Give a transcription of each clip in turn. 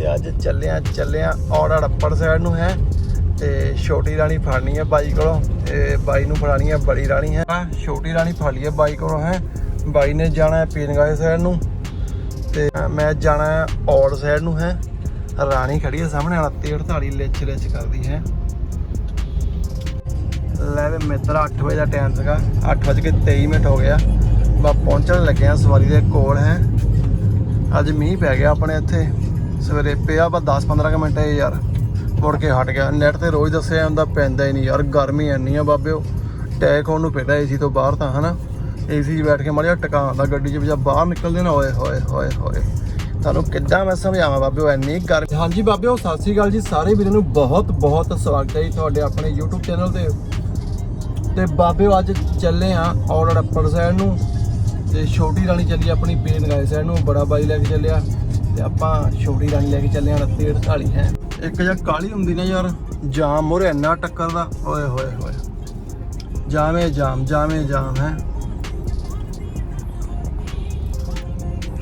ਤੇ ਅੱਜ ਚੱਲਿਆ ਚੱਲਿਆ ਔੜਾ ਰੱਪੜ ਸਾਈਡ ਨੂੰ ਹੈ ਤੇ ਛੋਟੀ ਰਾਣੀ ਫੜਨੀ ਹੈ ਬਾਈ ਕੋਲੋਂ ਤੇ ਬਾਈ ਨੂੰ ਫੜਾਣੀ ਹੈ ਬੜੀ ਰਾਣੀ ਹੈ। ਛੋਟੀ ਰਾਣੀ ਫੜ ਲਈ ਹੈ ਬਾਈ ਕੋਲੋਂ ਹੈ। ਬਾਈ ਨੇ ਜਾਣਾ ਹੈ ਪੀਨਗਾਏ ਸਾਈਡ ਨੂੰ ਤੇ ਮੈਂ ਜਾਣਾ ਹੈ ਔੜ ਸਾਈਡ ਨੂੰ ਹੈ। ਰਾਣੀ ਖੜੀ ਹੈ ਸਾਹਮਣੇ 38 48 ਲਿਚ ਲਿਚ ਕਰਦੀ ਹੈ। ਲੈ ਵੇ ਮਿੱਤਰਾ 8 ਵਜੇ ਦਾ ਟਾਈਮ ਸੀਗਾ 8:23 ਮਿੰਟ ਹੋ ਗਿਆ। ਬਾ ਪਹੁੰਚਣ ਲੱਗਿਆ ਸਵਾਰੀ ਦੇ ਕੋਲ ਹੈ। ਅੱਜ ਮੀਂਹ ਪੈ ਗਿਆ ਆਪਣੇ ਇੱਥੇ। ਸਵੇਰੇ ਪਿਆ ਬਾ 10-15 ਮਿੰਟ ਹੈ ਯਾਰ, ਮੁੜ ਕੇ ਹਟ ਗਿਆ। ਨੈਟ ਤੇ ਰੋਜ਼ ਦੱਸਿਆ ਹੁੰਦਾ ਪੈਂਦਾ ਹੀ ਨਹੀਂ ਯਾਰ, ਗਰਮੀ ਇੰਨੀ ਆ ਬਾਬਿਓ। ਟੈਕ ਹੋਣ ਨੂੰ ਪੈਂਦਾ ਏਸੀ ਤੋਂ ਬਾਹਰ ਤਾਂ, ਹਨਾ? ਏਸੀ 'ਚ ਬੈਠ ਕੇ ਮਾੜਾ ਜਿਹਾ ਟਿਕਾਉਂਦਾ ਗੱਡੀ 'ਚ ਵੀ ਜਦ ਬਾਹਰ ਨਿਕਲਦੇ ਨਾ ਹੋਏ ਹੋਏ ਹੋਏ ਹੋਏ ਤੁਹਾਨੂੰ ਕਿੱਦਾਂ ਮੈਂ ਸਮਝਾਵਾਂ ਬਾਬਿਓ, ਇੰਨੀ ਗਰਮੀ। ਹਾਂਜੀ ਬਾਬਿਓ, ਸਤਿ ਸ੍ਰੀ ਅਕਾਲ ਜੀ, ਸਾਰੇ ਵੀਰਾਂ ਨੂੰ ਬਹੁਤ ਬਹੁਤ ਸਵਾਗਤ ਹੈ ਜੀ ਤੁਹਾਡੇ ਆਪਣੇ YouTube ਚੈਨਲ ਤੇ। ਤੇ ਬਾਬਿਓ, ਅੱਜ ਚੱਲੇ ਆ ਔੜ ਰੱਪੜ ਸਾਈਡ ਨੂੰ। ਤੇ ਛੋਟੀ ਰਾਣੀ ਚੱਲੀ ਆਪਣੀ ਪੇਨ ਗਾਏ ਸਾਈਡ ਨੂੰ, ਬੜਾ ਬਾਈ ਲੈ ਕੇ ਚੱਲਿਆ। ਤੇ ਆਪਾਂ ਛੋਟੀ ਰਾਣੀ ਲੈ ਕੇ ਚੱਲੇ ਆ 38 48 ਹੈ। ਇੱਕ ਜਾਂ ਕਾਲੀ ਹੁੰਦੀ ਨਾ ਯਾਰ, ਜਾਮ ਮੋਰੇ ਇੰਨਾ ਟੱਕਰਦਾ ਓਏ, ਹੋਏ ਹੋਏ। ਜਾਵੇਂ ਜਾਮ ਜਾਵੇਂ ਜਾਮ, ਹੈ।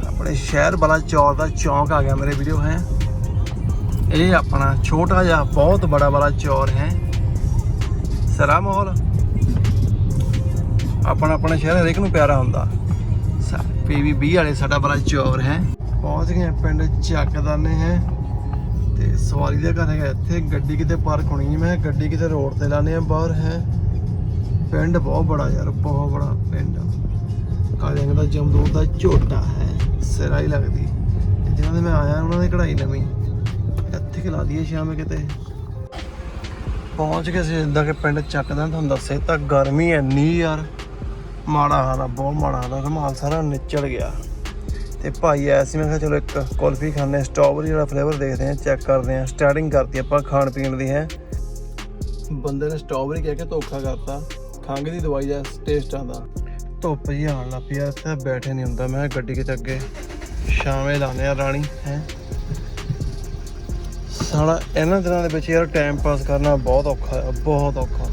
ਆਪਣੇ ਸ਼ਹਿਰ ਵਾਲਾ ਚੌਰ ਦਾ ਚੌਂਕ ਆ ਗਿਆ ਮੇਰੇ ਵੀਡੀਓ ਹੈ। ਇਹ ਆਪਣਾ ਛੋਟਾ ਜਿਹਾ, ਬਹੁਤ ਬੜਾ ਵਾਲਾ ਚੌਰ ਹੈ। ਸਰਾ ਮਾਹੌਲ। ਆਪਣਾ ਆਪਣਾ ਸ਼ਹਿਰ ਹਰੇਕ ਨੂੰ ਪਿਆਰਾ ਹੁੰਦਾ। ਪੀਵੀ 20 ਵਾਲੇ ਸਾਡਾ ਬੜਾ ਚੌਰ ਹੈ। ਪਹੁੰਚ ਗਏ ਹਾਂ ਪਿੰਡ ਚੱਕਦਾਨੇ, ਹੈ। ਤੇ ਸਵਾਰੀ ਦਾ ਘਰ ਹੈਗਾ ਇੱਥੇ, ਗੱਡੀ ਕਿਤੇ ਪਾਰਕ ਹੋਣੀ ਮੈਂ ਗੱਡੀ ਕਿਤੇ ਰੋਡ ਤੇ ਲਾਣੇ ਆ ਬਾਹਰ, ਹੈ। ਪਿੰਡ ਬਹੁਤ ਬੜਾ ਯਾਰ, ਬਹੁਤ ਬੜਾ ਪਿੰਡ। ਕਾਲੇ ਦਾ ਜਮਦੂਰ ਦਾ ਝੋਟਾ, ਹੈ। ਸਿਰਾ ਹੀ ਲੱਗਦੀ। ਤੇ ਜਿਨ੍ਹਾਂ ਦੇ ਮੈਂ ਆਇਆ, ਉਹਨਾਂ ਦੀ ਕਢਾਈ ਨਵੀਂ। ਇੱਥੇ ਕਿ ਲਾ ਦਈਏ ਸ਼ਾਮ ਕਿਤੇ। ਪਹੁੰਚ ਕੇ ਸੀ ਜਿੱਦਾਂ ਕਿ ਪਿੰਡ ਚੱਕਦਾ ਤੁਹਾਨੂੰ ਦੱਸੇ ਤਾਂ, ਗਰਮੀ ਇੰਨੀ ਯਾਰ। ਮਾੜਾ ਹਾਲ ਆ, ਬਹੁਤ ਮਾੜਾ ਹਾਲ ਆ। ਰਮਾਲ ਸਾਰਾ ਨਿਚੜ ਗਿਆ। ਤੇ ਭਾਈ ਆਇਆ ਸੀ ਮੈਂ ਕਿਹਾ ਚਲੋ ਇੱਕ ਕੁਲਫੀ ਖਾਣੇ ਸਟ੍ਰਾਬੇਰੀ ਵਾਲਾ ਫਲੇਵਰ ਦੇਖਦੇ ਆ ਚੈੱਕ ਕਰਦੇ ਆ ਸਟਾਰਟਿੰਗ ਕਰਤੀ ਆਪਾਂ ਖਾਣ ਪੀਣ ਦੀ ਹੈ। ਬੰਦੇ ਨੇ ਸਟ੍ਰਾਬੇਰੀ ਕਹਿ ਕੇ ਧੋਖਾ ਕਰਤਾ ਖੰਘ ਦੀ ਦਵਾਈ ਦਾ ਟੇਸਟ ਆਂਦਾ ਧੁੱਪ ਜੀ ਆਉਣ ਲੱਗ ਪਈ ਯਾਰ ਇੱਥੇ ਬੈਠੇ ਨਹੀਂ ਹੁੰਦਾ ਮੈਂ ਗੱਡੀ ਕਿਤੇ ਅੱਗੇ ਸ਼ਾਮੇ ਲਾਣੇ ਆ ਰਾਣੀ ਹੈ। ਸਾਲਾ ਇਹਨਾਂ ਦਿਨਾਂ ਦੇ ਵਿੱਚ ਯਾਰ ਟਾਈਮ ਪਾਸ ਕਰਨਾ ਬਹੁਤ ਔਖਾ ਹੈ ਬਹੁਤ ਔਖਾ।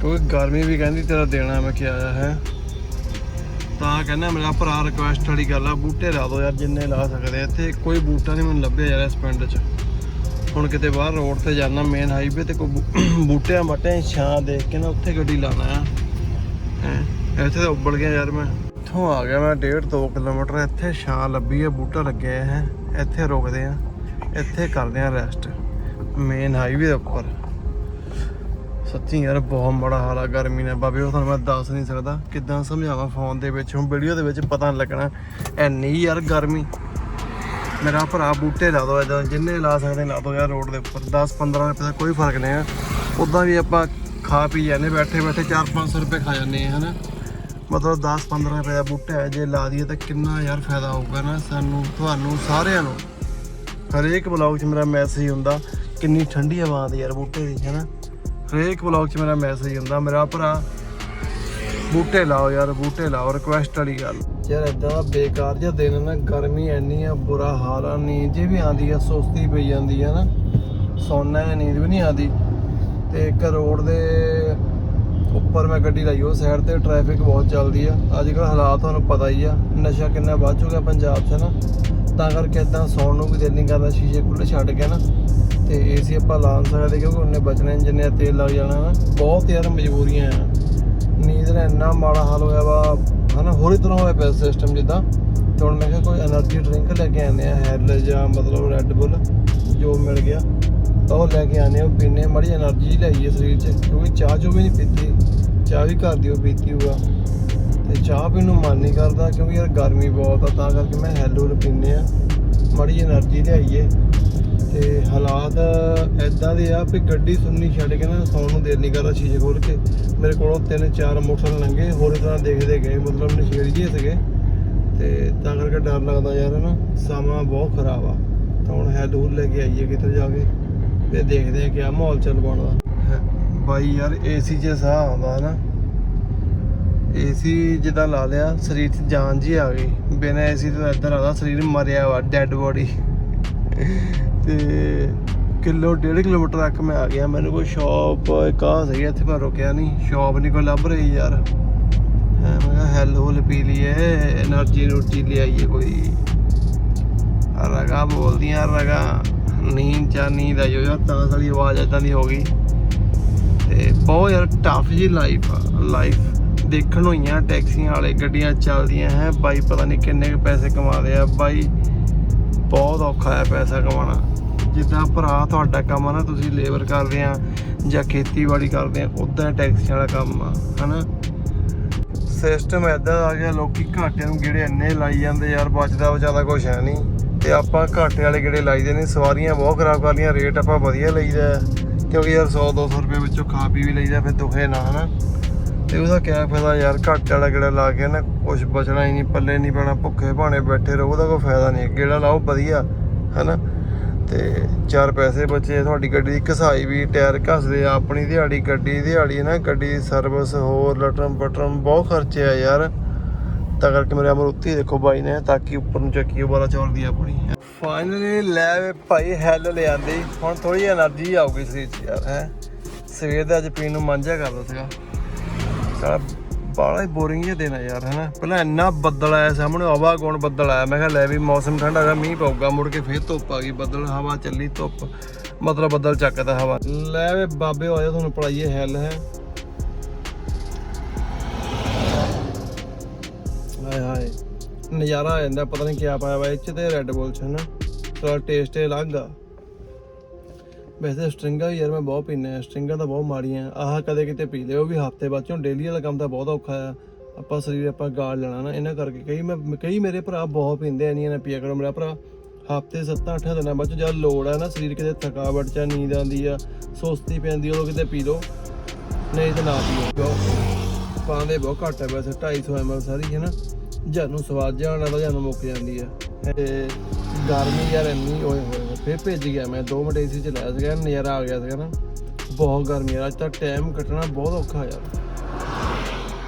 ਕਿਉਂਕਿ ਗਰਮੀ ਵੀ ਕਹਿੰਦੀ ਤੇਰਾ ਦੇਣਾ ਮੈਂ ਕਿਹਾ ਆਇਆ ਹੈ। ਤਾਂ ਕਹਿੰਦਾ ਮੇਰਾ ਭਰਾ ਰਿਕੁਐਸਟ ਵਾਲੀ ਗੱਲ ਆ, ਬੂਟੇ ਲਾ ਦਿਓ ਯਾਰ ਜਿੰਨੇ ਲਾ ਸਕਦੇ ਇੱਥੇ ਕੋਈ ਬੂਟਾ ਨਹੀਂ ਮੈਨੂੰ ਲੱਭਿਆ ਯਾਰ ਇਸ ਪਿੰਡ 'ਚ। ਹੁਣ ਕਿਤੇ ਬਾਹਰ ਰੋਡ ਤੇ ਜਾਣਾ ਮੇਨ ਹਾਈਵੇ ਤੇ ਕੋਈ ਬੂਟਿਆਂ ਬਾਟਿਆਂ ਛਾਂ ਦੇਖ ਕੇ ਨਾ ਉੱਥੇ ਗੱਡੀ ਲਾਣਾ ਆ। ਹੈਂ। ਇੱਥੇ ਤਾਂ ਉੱਬਲ ਗਿਆ ਯਾਰ ਮੈਂ। ਇੱਥੋਂ ਆ ਗਿਆ ਮੈਂ 1.5 2 ਕਿਲੋਮੀਟਰ, ਇੱਥੇ ਛਾਂ ਲੱਭੀ ਹੈ ਬੂਟਾ ਲੱਗਿਆ ਹੈ। ਇੱਥੇ ਰੁਕਦੇ ਆ, ਇੱਥੇ ਕਰਦੇ ਆ ਰੈਸਟ ਮੇਨ ਹਾਈਵੇ ਦੇ ਉੱਪਰ। ਸੱਚੀ ਯਾਰ, ਬਹੁਤ ਮਾੜਾ ਹਾਲ ਆ, ਗਰਮੀ ਨੇ। ਬਾਬੇ, ਉਹ ਤੁਹਾਨੂੰ ਮੈਂ ਦੱਸ ਨਹੀਂ ਸਕਦਾ ਕਿੱਦਾਂ ਸਮਝਾਵਾਂ ਫੋਨ ਦੇ ਵਿੱਚ। ਹੁਣ ਵੀਡੀਓ ਦੇ ਵਿੱਚ ਪਤਾ ਨਹੀਂ ਲੱਗਣਾ। ਐਨੀ ਯਾਰ ਗਰਮੀ। ਮੇਰਾ ਭਰਾ ਬੂਟੇ ਲਾ ਦੋ ਇਦਾਂ, ਜਿੰਨੇ ਲਾ ਸਕਦੇ ਲਾ ਦੋ ਯਾਰ ਰੋਡ ਦੇ ਉੱਪਰ। 10 15 ਰੁਪਏ ਦਾ ਕੋਈ ਫ਼ਰਕ ਨਹੀਂ ਆ। ਉਦਾਂ ਵੀ ਆਪਾਂ ਖਾ ਪੀ ਜਾਂਦੇ, ਬੈਠੇ ਬੈਠੇ 4-500 ਰੁਪਏ ਖਾ ਜਾਂਦੇ ਆ, ਹਨਾ? ਮਤਲਬ 10-15 ਰੁਪਏ ਦਾ ਬੂਟਾ ਹੈ, ਜੇ ਲਾ ਦਈਏ ਤਾਂ ਕਿੰਨਾ ਯਾਰ ਫਾਇਦਾ ਹੋਊਗਾ ਨਾ ਸਾਨੂੰ, ਤੁਹਾਨੂੰ ਸਾਰਿਆਂ ਨੂੰ। ਹਰੇਕ ਬਲੌਗ 'ਚ ਮੇਰਾ ਮੈਸੇਜ ਹੁੰਦਾ, ਕਿੰਨੀ ਠੰਡੀ ਹਵਾ ਆਉਂਦੀ ਯਾਰ ਬੂਟੇ ਦੀ, ਹੈਨਾ? ਹਰੇਕ ਬਲੌਗ 'ਚ ਮੇਰਾ ਮੈਸੇਜ ਹੁੰਦਾ ਮੇਰਾ ਭਰਾ, ਬੂਟੇ ਲਾਓ ਯਾਰ, ਬੂਟੇ ਲਾਓ ਰਿਕੁਐਸਟ ਵਾਲੀ ਗੱਲ। ਯਾਰ ਇਦਾਂ ਦਾ ਬੇਕਾਰ ਜਿਹਾ ਦਿਨ ਨਾ, ਗਰਮੀ ਐਨੀ ਆ, ਬੁਰਾ ਹਾਲ ਆ, ਨੀਂਦ ਜੇ ਵੀ ਆਉਂਦੀ ਆ, ਸੁਸਤੀ ਪਈ ਜਾਂਦੀ ਆ ਨਾ ਸੌਣਾ ਹੈ ਨੀਂਦ ਵੀ ਨਹੀਂ ਆਉਂਦੀ। ਤੇ ਇੱਕ ਰੋਡ ਦੇ ਉੱਪਰ ਮੈਂ ਗੱਡੀ ਲਾਈ, ਉਹ ਸਾਈਡ ਤੇ ਟ੍ਰੈਫਿਕ ਬਹੁਤ ਚੱਲਦੀ ਆ। ਅੱਜ ਕੱਲ੍ਹ ਹਾਲਾਤ ਤੁਹਾਨੂੰ ਪਤਾ ਹੀ ਆ, ਨਸ਼ਾ ਕਿੰਨਾ ਵੱਧ ਚੁੱਕਾ ਪੰਜਾਬ 'ਚ ਨਾ, ਤਾਂ ਕਰਕੇ ਇਦਾਂ ਸੌਣ ਨੂੰ ਵੀ ਦਿਲ ਨਹੀਂ ਕਰਦਾ, ਸ਼ੀਸ਼ੇ ਖੁੱਲੇ ਛੱਡ ਕੇ ਨਾ। ਤੇ ਸੀ ਆਪਾਂ ਲਾ ਨਹੀਂ ਸਕਦੇ ਕਿਉਂਕਿ ਉਹਨੇ ਬਚਣਾ ਜਿੰਨੇ ਤੇਲ ਲੱਗ ਜਾਣਾ ਬਹੁਤ ਯਾਰ ਮਜਬੂਰੀਆਂ ਆ। ਨੀਂਦ ਦਾ ਇੰਨਾ ਮਾੜਾ ਹਾਲ ਹੋਇਆ ਵਾ, ਹਨਾ ਹੋਰ ਹੀ ਤਰ੍ਹਾਂ ਹੋਇਆ ਪਿਆ ਸਿਸਟਮ ਜਿੱਦਾਂ। ਤੇ ਹੁਣ ਮੈਂ ਕਿਹਾ ਕੋਈ ਐਨਰਜੀ ਡਰਿੰਕ ਲੈ ਕੇ ਆਨੇ ਆ ਹੈਲ ਜਾਂ ਮਤਲਬ ਰੈੱਡ ਬੁੱਲ ਜੋ ਮਿਲ ਗਿਆ। ਤਾਂ ਉਹ ਲੈ ਕੇ ਆਨੇ ਉਹ ਪੀਨੇ ਮੜੀ ਐਨਰਜੀ ਲਈਏ ਸਰੀਰ 'ਚ। ਕਿਉਂਕਿ ਚਾਹ ਜੋ ਵੀ ਨਹੀਂ ਪੀਤੀ, ਚਾਹ ਵੀ ਘਰ ਦੀ ਉਹ ਪੀਤੀ ਹੋਆ ਤੇ ਚਾਹ ਪੀਣ ਨੂੰ ਮਨ ਨਹੀਂ ਕਰਦਾ, ਕਿਉਂਕਿ ਯਾਰ ਗਰਮੀ ਬਹੁਤ ਆ, ਤਾਂ ਕਰਕੇ ਮੈਂ ਹੈਲੋ ਲ ਪੀਨੇ ਆ। ਮੜੀ ਐਨਰਜੀ ਲਈਏ ਤੇ ਹਾਲਾਤ ਐਦਾਂ ਦੇ ਆ ਵੀ ਗੱਡੀ ਸੁਣਨੀ ਛੱਡ ਕੇ ਨਾ ਸੌਣ ਨੂੰ ਦਿਲ ਨਹੀਂ ਕਰਦਾ ਸ਼ੀਸ਼ੇ ਖੋਲ ਕੇ। ਮੇਰੇ ਕੋਲੋਂ ਤਿੰਨ ਚਾਰ ਮੋਟਰਸਾਈਕਲ ਲੰਘੇ, ਹੋਰ ਤਰ੍ਹਾਂ ਦੇਖਦੇ ਗਏ, ਮਤਲਬ ਨਸ਼ੇੜੀ ਜਿਹੇ ਸੀਗੇ। ਤੇ ਤਾਂ ਕਰਕੇ ਡਰ ਲੱਗਦਾ ਯਾਰ ਨਾ ਸਮਾਂ ਬਹੁਤ ਖਰਾਬ ਆ। ਤਾਂ ਹੁਣ ਹੈ ਦੂਰ ਲੈ ਕੇ ਆਈਏ ਕਿਤੇ ਜਾ ਕੇ ਤੇ ਦੇਖਦੇ ਆ ਕਿਆ ਮਾਹੌਲ ਚੱਲ ਬਣਦਾ। ਬਾਈ ਯਾਰ ਏਸੀ ਜੇ ਸਾਹ ਆਉਂਦਾ ਨਾ ਏਸੀ ਜਿੱਦਾਂ ਲਾ ਲਿਆ, ਸਰੀਰ 'ਚ ਜਾਨ ਜੀ ਆ ਗਈ। ਬਿਨਾਂ ਏਸੀ ਤੋਂ ਇੱਧਰ ਆਦਾ ਸਰੀਰ ਮਰਿਆ ਵਾ ਡੈੱਡ ਬੋਡੀ ਤੇ ਕਿਲੋ 1.5 ਕਿਲੋਮੀਟਰ ਤੱਕ ਮੈਂ ਆ ਗਿਆ। ਮੈਨੂੰ ਕੋਈ ਸ਼ਾਪ ਇੱਕ ਆ ਸਹੀ ਇੱਥੇ ਮੈਂ ਰੁਕਿਆ ਨਹੀਂ ਸ਼ਾਪ ਨਹੀਂ ਕੋਈ ਲੱਭ ਰਹੀ ਯਾਰ। ਮੈਂ ਕਿਹਾ ਹੈਲੋ ਪੀ ਲਈਏ। એનર્ਜੀ ਰੋਟੀ ਲਿਆਈਏ ਕੋਈ। ਰਗਾ ਬੋਲਦੀਆਂ, ਰਗਾ। ਨੀਂਦ ਚਾ ਨੀਂਦ ਆਈ ਯਾਰ ਤਾਂ ਸਾਲੀ ਆਵਾਜ਼ ਇਦਾਂ ਦੀ ਹੋ ਗਈ। ਤੇ ਬਹੁਤ ਯਾਰ ਟਫ ਜੀ ਲਾਈਫ ਲਾਈਫ ਦੇਖਣ ਹੋਈਆਂ, ਟੈਕਸੀਆਂ ਵਾਲੇ ਗੱਡੀਆਂ ਚੱਲਦੀਆਂ, ਹੈ। ਬਾਈ ਪਤਾ ਨਹੀਂ ਕਿੰਨੇ ਪੈਸੇ ਕਮਾਉਂਦੇ ਆ। ਬਾਈ ਬਹੁਤ ਔਖਾ ਹੈ ਪੈਸਾ ਕਮਾਉਣਾ। ਜਿੱਦਾਂ ਭਰਾ ਤੁਹਾਡਾ ਕੰਮ ਆ ਨਾ, ਤੁਸੀਂ ਲੇਬਰ ਕਰਦੇ ਆ ਜਾਂ ਖੇਤੀਬਾੜੀ ਕਰਦੇ ਆ ਉਦਾਂ ਟੈਕਸੀਆਂ ਵਾਲਾ ਕੰਮ ਆ, ਹਨਾ? ਸਿਸਟਮ ਐਦਾਂ ਆ ਗਿਆ, ਲੋਕੀ ਘਾਟਿਆਂ ਨੂੰ ਗੇੜੇ ਇੰਨੇ ਲਾਈ ਜਾਂਦੇ ਯਾਰ, ਬਚਦਾ ਜ਼ਿਆਦਾ ਕੁਛ ਹੈ ਨਹੀਂ। ਤੇ ਆਪਾਂ ਘਾਟੇ ਵਾਲੇ ਗੇੜੇ ਲਾਈਦੇ ਨੇ ਸਵਾਰੀਆਂ ਬਹੁਤ ਖਰਾਬ ਕਰ ਲੀਆਂ ਰੇਟ ਆਪਾਂ ਵਧੀਆ ਲਈਦਾ। ਕਿਉਂਕਿ ਯਾਰ 100 200 ਰੁਪਏ ਵਿੱਚੋਂ ਖਾ ਪੀ ਵੀ ਲਈਦਾ, ਫਿਰ ਦੁਖੇ ਨਾ, ਹਨਾ? ਤੇ ਉਹਦਾ ਕਿਆ ਫਾਇਦਾ ਯਾਰ, ਘੱਟ ਵਾਲਾ ਗੇੜਾ ਲਾ ਕੇ ਨਾ ਕੁਝ ਬਚਣਾ ਹੀ ਨਹੀਂ, ਪੱਲੇ ਨਹੀਂ ਪੈਣਾ, ਭੁੱਖੇ ਭਾਣੇ ਬੈਠੇ ਰਹੋ, ਉਹਦਾ ਕੋਈ ਫਾਇਦਾ ਨਹੀਂ। ਗੇੜਾ ਲਾਓ, ਵਧੀਆ, ਹੈਨਾ? ਤੇ ਚਾਰ ਪੈਸੇ ਬਚੇ, ਤੁਹਾਡੀ ਗੱਡੀ ਦੀ ਘਸਾਈ ਵੀ ਟਾਇਰ ਘਸਦੇ ਆਪਣੀ ਦਿਹਾੜੀ, ਗੱਡੀ ਦਿਹਾੜੀ ਨਾ, ਗੱਡੀ ਦੀ ਸਰਵਿਸ ਹੋਰ ਲਟਰਮ ਪਟਰਮ ਬਹੁਤ ਖਰਚੇ ਆ ਯਾਰ। ਤਾਂ ਕਰਕੇ ਮੇਰੇ ਅਮਰ ਉੱਤੇ ਦੇਖੋ ਬਾਈ ਨੇ, ਤਾਂ ਕਿ ਉੱਪਰ ਨੂੰ ਚੱਕੀ ਵਾਲਾ ਚੌਲ ਦੀ ਆਪਣੀ। ਫਾਈਨਲੀ ਲੈ ਵੇ ਭਾਈ, ਹੈਲ ਲਿਆਂਦੀ। ਹੁਣ ਥੋੜੀ એનર્ਜੀ ਆਉਗੀ ਸਰੀਰ 'ਚ ਯਾਰ, ਹੈ? ਸਵੇਰ ਦਾ ਅੱਜ ਪੀਣ ਨੂੰ ਮਾਂਝਾ ਕਰਦਾ ਸੀਗਾ। ਸਾਲਾ ਬਾਲਾ ਹੀ ਬੋਰਿੰਗ ਜਿਹਾ ਦਿਨ ਆ ਯਾਰ, ਹਨਾ? ਪਹਿਲਾਂ ਇੰਨਾ ਬੱਦਲ ਆਇਆ ਸਾਹਮਣੇ, ਹਵਾ ਗੁਣ ਬੱਦਲ ਆਇਆ? ਮੈਂ ਕਿਹਾ, ਲੈ ਵੀ ਮੌਸਮ ਠੰਡਾ ਹੋਇਆ ਮੀਂਹ ਪਊਗਾ, ਮੁੜ ਕੇ ਫੇਰ ਧੁੱਪ ਆ ਗਈ, ਬੱਦਲ, ਹਵਾ ਚੱਲੀ ਧੁੱਪ। ਮਤਲਬ ਬੱਦਲ ਚੱਕਦਾ ਹਵਾ। ਲੈ ਵੇ ਬਾਬੇ ਹੋਇਆ ਤੁਹਾਨੂੰ ਪੜਾਈਏ ਹੈਲ ਹੈ। ਹਾਏ ਹਾਏ। ਨਜ਼ਾਰਾ ਆ ਜਾਂਦਾ, ਪਤਾ ਨਹੀਂ ਕੀ ਪਾਇਆ ਵਾ, ਇਹ ਚ ਤੇ ਰੈੱਡ ਬੁੱਲ ਚ, ਹਨਾ? ਥੋੜਾ ਟੇਸਟ ਹੀ ਅਲੱਗ ਆ। ਵੈਸੇ ਸਟ੍ਰਿੰਗਾਂ ਵੀ ਯਾਰ ਮੈਂ ਬਹੁਤ ਪੀਂਦਾ ਆ ਤਾਂ ਬਹੁਤ ਮਾੜੀਆਂ ਆਹ ਕਦੇ ਕਿਤੇ ਪੀ ਲਿਓ ਵੀ ਹਫ਼ਤੇ ਬਾਅਦ ਚੋਂ ਡੇਲੀ ਵਾਲਾ ਕੰਮ ਤਾਂ ਬਹੁਤ ਔਖਾ ਆ। ਆਪਾਂ ਸਰੀਰ, ਆਪਾਂ ਗਾਲ ਲੈਣਾ ਨਾ, ਇਹਨਾਂ ਕਰਕੇ ਕਈ ਮੈਂ, ਕਈ ਮੇਰੇ ਭਰਾ ਬਹੁਤ ਪੀਂਦੇ ਆ ਨਹੀਂ ਨਾ ਪੀਆ ਕਰੋ। ਮੇਰਾ ਭਰਾ ਹਫ਼ਤੇ 7-8 ਦਿਨਾਂ ਬਾਅਦ 'ਚੋਂ ਜਦ ਲੋੜ ਆ ਨਾ, ਸਰੀਰ ਕਿਤੇ ਥਕਾਵਟ ਚ ਨੀਂਦ ਆਉਂਦੀ ਆ, ਸੁਸਤੀ ਪੈਂਦੀ ਉਹ ਕਿਤੇ ਪੀ ਲਓ। ਨਹੀਂ ਤਾਂ ਨਾ ਪੀਓ। ਪਾਉਂਦੇ ਬਹੁਤ ਘੱਟ ਹੈ ਵੈਸੇ 250 ml ਸਾਰੀ ਹੈ ਨਾ ਜਦ ਸਵਾਦ ਜਾਣਾ ਤਾਂ ਜਦ ਮੁੱਕ ਜਾਂਦੀ ਆ। ਤੇ ਗਰਮੀ ਯਾਰ ਇੰਨੀ ਓਏ ਹੋਏ ਹੋਏ। ਫਿਰ ਭੇਜ ਗਿਆ ਮੈਂ 2 ਮਿੰਟ ਏਸੀ ਚ ਲਾਇਆ ਸੀਗਾ, ਨਜ਼ਾਰਾ ਆ ਗਿਆ ਸੀਗਾ ਨਾ। ਬਹੁਤ ਗਰਮੀ ਯਾਰ ਅੱਜ ਤਾਂ ਟਾਈਮ ਕੱਟਣਾ ਬਹੁਤ ਔਖਾ ਯਾਰ।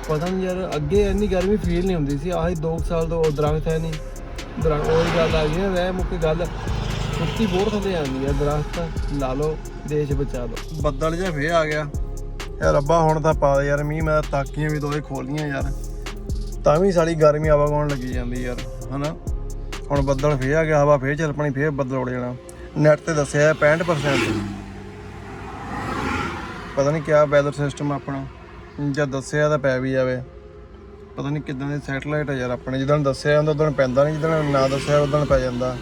ਪਤਾ ਨਹੀਂ ਯਾਰ, ਅੱਗੇ ਇੰਨੀ ਗਰਮੀ ਫੀਲ ਨਹੀਂ ਹੁੰਦੀ ਸੀ, ਆਹੀ 2 ਸਾਲ ਤੋਂ ਦਰਖਤ ਹੈ ਨਹੀਂ ਦਰਖਤ, ਉਹੀ ਗੱਲ ਆ ਗਈ ਨਾ, ਰਹਿ ਮੁੱਕ ਗੱਲ। ਕੁੱਤੀ ਬਹੁਤ ਥੱਲੇ ਆਉਂਦੀ ਆ, ਦਰਖਤ ਲਾ ਲਓ, ਦੇਸ਼ ਬਚਾ ਲਓ। ਬੱਦਲ ਜਿਹਾ ਫੇਰ ਆ ਗਿਆ। ਯਾਰ ਰੱਬਾ, ਹੁਣ ਤਾਂ ਪਾ ਦੇ ਯਾਰ, ਮੀਂਹ ਮੈਂ ਤਾਕੀਆਂ ਵੀ ਦੋਏ ਖੋਲੀਆਂ ਯਾਰ। ਤਾਂ ਵੀ ਸਾਲੀ ਗਰਮੀ ਹਵਾ ਲੱਗੀ ਜਾਂਦੀ ਯਾਰ, ਹਨਾ? ਹੁਣ ਬੱਦਲ ਫੇਰ ਆ ਗਿਆ ਹਵਾ ਫੇਰ ਚੱਲ ਪਣੀ ਫੇਰ ਬੱਦਲ ਉੜ ਜਾਣਾ। ਨੈਟ ਤੇ ਦੱਸਿਆ ਹੈ 65% ਪਤਾ ਨਹੀਂ ਕਿਆ ਵੈਦਰ ਸਿਸਟਮ ਆਪਣਾ। ਜਦ ਦੱਸਿਆ ਤਾਂ ਪੈ ਵੀ ਜਾਵੇ। ਪਤਾ ਨਹੀਂ ਕਿਦਾਂ ਦੇ ਸੈਟਲਾਈਟ ਆ ਯਾਰ ਆਪਣੇ। ਜਦੋਂ ਦੱਸਿਆ ਜਾਂਦਾ ਉਦੋਂ ਪੈਂਦਾ ਨਹੀਂ ਜਦੋਂ ਨਾ ਦੱਸਿਆ ਉਦੋਂ ਪੈ ਜਾਂਦਾ।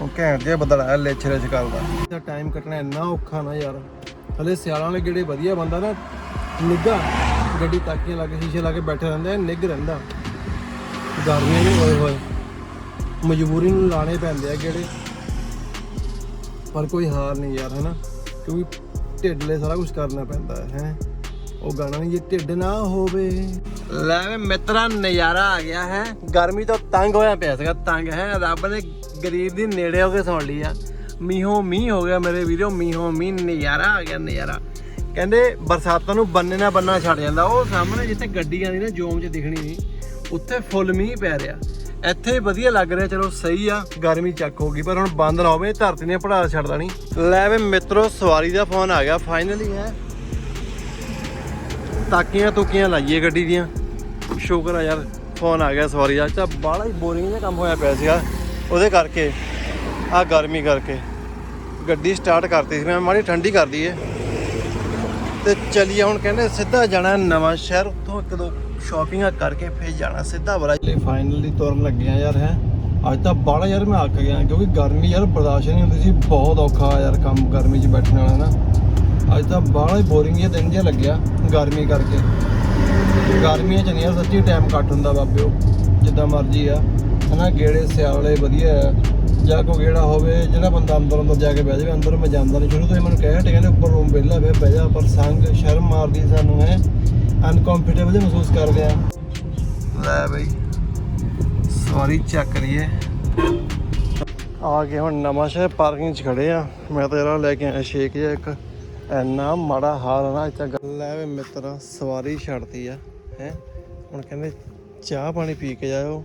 ਉਹ ਘੈਂਟ ਜਿਹਾ ਬੱਦਲ ਆਇਆ ਲੇਛ ਰੇਛ ਕਰਦਾ। ਇਹਦਾ ਟਾਈਮ ਕੱਟਣਾ ਇੰਨਾ ਔਖਾ ਨਾ ਯਾਰ। ਹਲੇ ਸਿਆਲਾਂ ਵਾਲੇ ਗੇੜੇ ਵਧੀਆ ਬੰਦਾ ਨਾ ਨਿੱਘਾ। ਗੱਡੀ ਤਾਕੀਆਂ ਲਾ ਕੇ ਸ਼ੀਸ਼ੇ ਲਾ ਕੇ ਬੈਠੇ ਰਹਿੰਦਾ ਹੈ, ਨਿੱਘ ਰਹਿੰਦਾ। ਗਰਮੀਆਂ ਨਹੀਂ ਹੋਏ ਹੋਏ। ਮਜਬੂਰੀ ਨੂੰ ਲਾਣੇ ਪੈਂਦੇ ਆ ਕਿਹੜੇ? ਪਰ ਕੋਈ ਹਾਰ ਨਹੀਂ ਯਾਰ, ਹਨਾ? ਕਿਉਂਕਿ ਢਿੱਡ ਲਈ ਸਾਰਾ ਕੁਝ ਕਰਨਾ ਪੈਂਦਾ ਹੈ, ਹੈਂ। ਉਹ ਗਾਣਾ ਨਹੀਂ, ਜੇ ਢਿੱਡ ਨਾ ਹੋਵੇ। ਲੈ ਵੇ ਮਿੱਤਰਾ, ਨਜ਼ਾਰਾ ਆ ਗਿਆ ਹੈ। ਗਰਮੀ ਤੋਂ ਤੰਗ ਹੋਇਆ ਪਿਆ ਸੀਗਾ, ਤੰਗ ਹੈ। ਰੱਬ ਨੇ ਗਰੀਬ ਦੀ ਨੇੜੇ ਹੋ ਕੇ ਸੁਣ ਲਈ ਆ। ਮੀਂਹੋਂ ਮੀਂਹ ਹੋ ਗਿਆ ਮੇਰੇ ਵੀਰੋ, ਮੀਂਹੋਂ ਮੀਂਹ, ਨਜ਼ਾਰਾ ਆ ਗਿਆ, ਨਜ਼ਾਰਾ। ਕਹਿੰਦੇ ਬਰਸਾਤਾਂ ਨੂੰ ਬੰਨੇ ਨਾ ਬੰਨਾ ਛੱਡ ਜਾਂਦਾ। ਉਹ ਸਾਹਮਣੇ ਜਿੱਥੇ ਗੱਡੀ ਆਉਂਦੀ ਨਾ, ਜੋਮ 'ਚ ਦਿਖਣੀ ਨਹੀਂ, ਉੱਥੇ ਫੁੱਲ ਮੀਂਹ ਪੈ ਰਿਹਾ। ਇੱਥੇ ਵਧੀਆ ਲੱਗ ਰਿਹਾ ਚਲੋ ਸਹੀ ਆ ਗਰਮੀ ਚੱਕ ਹੋ ਗਈ ਪਰ ਹੁਣ ਬੰਦ ਨਾ ਹੋਵੇ ਧਰਤੀ ਨੇ ਪੜਾ ਛੱਡਦਾ ਨਹੀਂ ਲੈ ਵੇ ਮਿੱਤਰੋ ਸਵਾਰੀ ਦਾ ਫੋਨ ਆ ਗਿਆ ਫਾਈਨਲੀ ਹੈ। ਤਾਕੀਆਂ ਤੁਕੀਆਂ ਲਾਈਏ ਗੱਡੀ ਦੀਆਂ। ਸ਼ੁਕਰ ਆ ਯਾਰ ਫੋਨ ਆ ਗਿਆ ਸਵਾਰੀ ਦਾ। ਤਾਂ ਬਾਹਲਾ ਹੀ ਬੋਰਿੰਗ ਜਿਹਾ ਕੰਮ ਹੋਇਆ ਪਿਆ ਸੀਗਾ। ਉਹਦੇ ਕਰਕੇ ਆ ਗਰਮੀ ਕਰਕੇ। ਗੱਡੀ ਸਟਾਰਟ ਕਰਤੀ ਸੀ ਮੈਂ ਮਾੜੀ ਠੰਡੀ ਕਰਦੀ ਏ ਤੇ ਚਲੀਏ ਹੁਣ ਕਹਿੰਦੇ ਸਿੱਧਾ ਜਾਣਾ ਨਵਾਂ ਸ਼ਹਿਰ, ਉੱਥੋਂ ਇੱਕ ਦੋ ਸ਼ਾਪਿੰਗਾਂ ਕਰਕੇ ਫਿਰ ਜਾਣਾ ਸਿੱਧਾ ਬਰਾ ਲੈ ਫਾਈਨਲੀ ਤੁਰਨ ਲੱਗੇ ਆ ਯਾਰ, ਹੈ। ਅੱਜ ਤਾਂ ਬਾਹਲਾ ਯਾਰ ਮੈਂ ਅੱਕ ਗਿਆ, ਕਿਉਂਕਿ ਗਰਮੀ ਯਾਰ ਬਰਦਾਸ਼ਤ ਨਹੀਂ ਹੁੰਦੀ ਸੀ, ਬਹੁਤ ਔਖਾ ਯਾਰ ਕੰਮ ਗਰਮੀ 'ਚ ਬੈਠਣ ਵਾਲਾ ਨਾ। ਅੱਜ ਤਾਂ ਬਾਹਲਾ ਹੀ ਬੋਰਿੰਗ ਜਿਹਾ ਦਿਨ ਜਿਹਾ ਲੱਗਿਆ ਗਰਮੀ ਕਰਕੇ। ਗਰਮੀਆਂ 'ਚ ਨਹੀਂ ਯਾਰ, ਸੱਚੀ ਟਾਈਮ ਕੱਟ ਹੁੰਦਾ ਬਾਬਿਓ, ਜਿੱਦਾਂ ਮਰਜ਼ੀ ਆ। ਹਨਾ, ਗੇੜੇ, ਸਿਆਲੇ ਵਧੀਆ ਆ। ਜਾਂ ਕੋ ਗੇੜਾ ਹੋਵੇ, ਜਿਹੜਾ ਬੰਦਾ ਅੰਦਰ ਅੰਦਰ ਜਾ ਕੇ ਬਹਿ ਜਾਵੇ, ਅੰਦਰ ਮੈਂ ਜਾਂਦਾ ਨਹੀਂ ਸ਼ੁਰੂ ਤੋਂ ਹੀ ਮੈਨੂੰ ਕਹਿ ਹਟੇ ਕਹਿੰਦੇ ਉੱਪਰ ਰੂਮ ਵਿਹਲਾ ਵੇ ਬਹਿ ਜਾ, ਪਰ ਸੰਗ ਸ਼ਰਮ ਮਾਰਦੀ ਸਾਨੂੰ, ਹੈ। ਅਨਕੰਫਰਟੇਬਲ ਜਿਹਾ ਮਹਿਸੂਸ ਕਰਦੇ ਆ। ਲੈ ਬਈ, ਸਵਾਰੀ ਚੈੱਕ ਕਰੀਏ। ਆ ਗਏ ਹੁਣ ਨਵਾਂ ਸ਼ਹਿਰ ਪਾਰਕਿੰਗ 'ਚ ਖੜੇ ਆ। ਮੈਂ ਤਾਂ ਯਾਰ ਲੈ ਕੇ ਆਇਆ ਸ਼ੇਕ ਜਿਹਾ ਇੱਕ। ਐਨਾ ਮਾੜਾ ਹਾਲ ਆ ਨਾ, ਇੱਥੇ ਗੱਲ ਲੈ ਵੇ ਮਿੱਤਰਾ, ਸਵਾਰੀ ਛੱਡਦੀ ਆ, ਹੈ। ਹੁਣ ਕਹਿੰਦੇ ਚਾਹ ਪਾਣੀ ਪੀ ਕੇ ਜਾਇਓ।